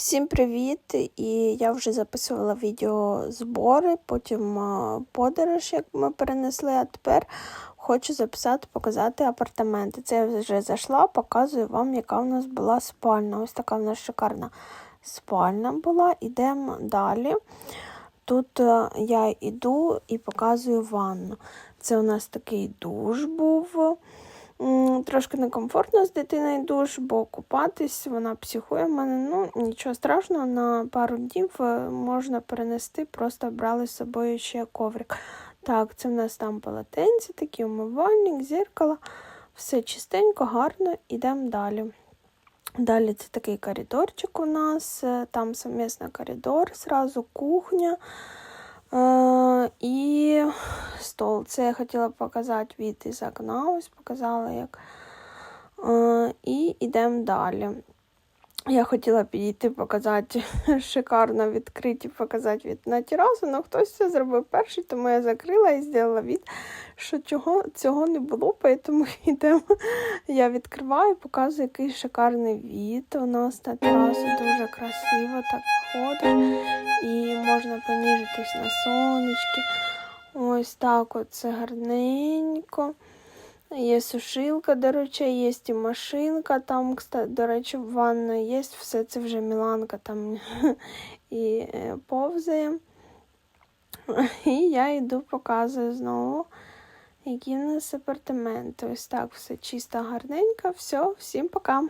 Всім привіт! І я вже записувала відео збори, потім подорож, як ми перенесли, а тепер хочу записати, показати апартаменти. Це я вже зайшла, показую вам, яка в нас була спальня. Ось така в нас шикарна спальня була. Ідемо далі. Тут е, я йду і показую ванну. Це у нас такий душ був. Трошки некомфортно з дитиною душ, бо купатись вона психує в мене. Ну, нічого страшного, на пару днів е, можна перенести, просто брали з собою ще коврик. Так, це в нас там полотенці, такий умивальник, зеркало. Все чистенько, гарно, ідемо далі. Далі це такий коридорчик у нас, е, там совмісний коридор, зразу кухня. І стол. Це я хотіла показати від із окна, ось показала як. Е, і йдемо далі. Я хотіла підійти показати шикарно відкриті, показати від на терасу, але хтось це зробив перший, тому я закрила і зробила від, що цього, цього не було, тому йдемо. Я відкриваю, показую, який шикарний від у нас на терасу. Дуже красиво так виходить. Поніжитись на сонечки. Ось так от це гарненько. Є сушилка, до речі, є і машинка. Там, до речі, ванна є. Все це вже Міланка там і е, повзає. І я йду, показую знову, які в нас апартаменти. Ось так все чисто, гарненько. Все, всім пока.